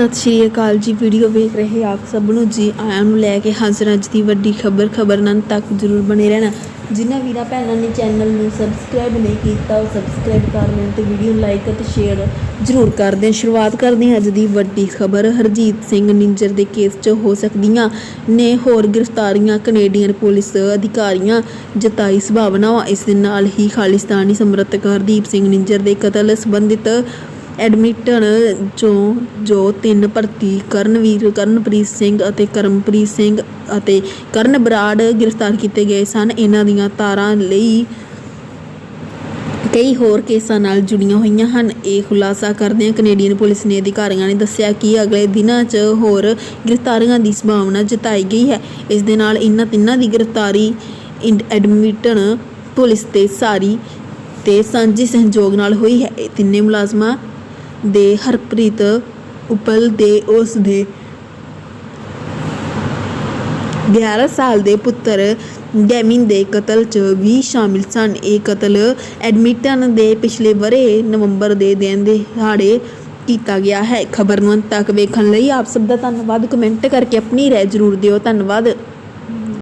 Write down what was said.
ਸਤਿ ਸ਼੍ਰੀ ਅਕਾਲ ਜੀ। ਵੀਡੀਓ ਵੇਖ ਰਹੇ ਆਪ ਸਭ ਨੂੰ ਜੀ। ਆਇਆਂ ਨੂੰ ਲੈ ਕੇ ਹਾਜ਼ਰ ਅੱਜ ਦੀ ਵੱਡੀ ਖਬਰ। ਖਬਰਨੰਦ ਤੱਕ ਜਰੂਰ ਬਣੇ ਰਹਿਣਾ। ਜਿਨ੍ਹਾਂ ਵੀਰਾਂ ਭੈਣਾਂ ਨੇ ਚੈਨਲ ਨੂੰ ਸਬਸਕ੍ਰਾਈਬ ਨਹੀਂ ਕੀਤਾ, ਉਹ ਸਬਸਕ੍ਰਾਈਬ ਕਰ ਲੈਣ ਤੇ ਵੀਡੀਓ ਨੂੰ ਲਾਈਕ ਅਤੇ ਸ਼ੇਅਰ ਜਰੂਰ ਕਰ ਦੇਣ। ਸ਼ੁਰੂਆਤ ਕਰਦੇ ਹਾਂ ਅੱਜ ਦੀ ਵੱਡੀ ਖਬਰ। ਹਰਜੀਤ ਸਿੰਘ ਨਿੰਜਰ ਦੇ ਕੇਸ 'ਚ ਹੋ ਸਕਦੀਆਂ ਨੇ ਹੋਰ ਗ੍ਰਿਫਤਾਰੀਆਂ। ਕੈਨੇਡੀਅਨ ਪੁਲਿਸ ਅਧਿਕਾਰੀਆਂ ਜਤਾਈ ਸੰਭਾਵਨਾਵਾਂ। ਇਸ ਦੇ ਨਾਲ ਹੀ ਖਾਲਿਸਤਾਨੀ ਸਮਰਥਕ ਹਰਦੀਪ ਸਿੰਘ ਨਿੰਜਰ ਦੇ ਕਤਲ ਸੰਬੰਧਿਤ ਐਡਮਿਟਨ ਚੋਂ ਜੋ ਤਿੰਨ ਭਰਤੀ ਕਰਨਵੀਰ ਕਰਨਪ੍ਰੀਤ ਸਿੰਘ ਅਤੇ ਕਰਮਪ੍ਰੀਤ ਸਿੰਘ ਅਤੇ ਕਰਨ ਬਰਾੜ ਗ੍ਰਿਫਤਾਰ ਕੀਤੇ ਗਏ ਸਨ। ਇਹਨਾਂ ਦੀਆਂ ਤਾਰਾਂ ਲਈ ਕਈ ਹੋਰ ਕੇਸਾਂ ਨਾਲ ਜੁੜੀਆਂ ਹੋਈਆਂ ਹਨ। ਇਹ ਖੁਲਾਸਾ ਕਰਦਿਆਂ ਕੈਨੇਡੀਅਨ ਪੁਲਿਸ ਨੇ ਅਧਿਕਾਰੀਆਂ ਨੇ ਦੱਸਿਆ ਕਿ ਅਗਲੇ ਦਿਨਾਂ 'ਚ ਹੋਰ ਗ੍ਰਿਫਤਾਰੀਆਂ ਦੀ ਸੰਭਾਵਨਾ ਜਤਾਈ ਗਈ ਹੈ। ਇਸ ਦੇ ਨਾਲ ਇਹਨਾਂ ਤਿੰਨਾਂ ਦੀ ਗ੍ਰਿਫਤਾਰੀ ਇੰਡ- ਐਡਮਿਟਨ ਪੁਲਿਸ ਤੇ ਸਾਰੀ ਤੇ ਸਾਂਝੇ ਸਹਿਯੋਗ ਨਾਲ ਹੋਈ ਹੈ। ਇਹ ਤਿੰਨੇ ਮੁਲਾਜ਼ਮਾਂ ਦੇ ਹਰਪ੍ਰੀਤ ਉਪਲ ਦੇ ਉਸ ਦੇ 11 ਸਾਲ ਦੇ ਪੁੱਤਰ ਗੈਮਿਨ ਦੇ ਕਤਲ 'ਚ ਵੀ ਸ਼ਾਮਿਲ ਸਨ। ਇਹ ਕਤਲ ਐਡਮਿਟਨ ਦੇ ਪਿਛਲੇ ਬਰੇ ਨਵੰਬਰ ਦੇ ਦਿਨ ਦਿਹਾੜੇ ਕੀਤਾ ਗਿਆ ਹੈ। ਖਬਰ ਨੂੰ ਅੰਤ ਤੱਕ ਵੇਖਣ ਲਈ ਆਪ ਸਭ ਦਾ ਧੰਨਵਾਦ। ਕਮੈਂਟ ਕਰਕੇ ਆਪਣੀ ਰਾਏ ਜ਼ਰੂਰ ਦਿਓ। ਧੰਨਵਾਦ।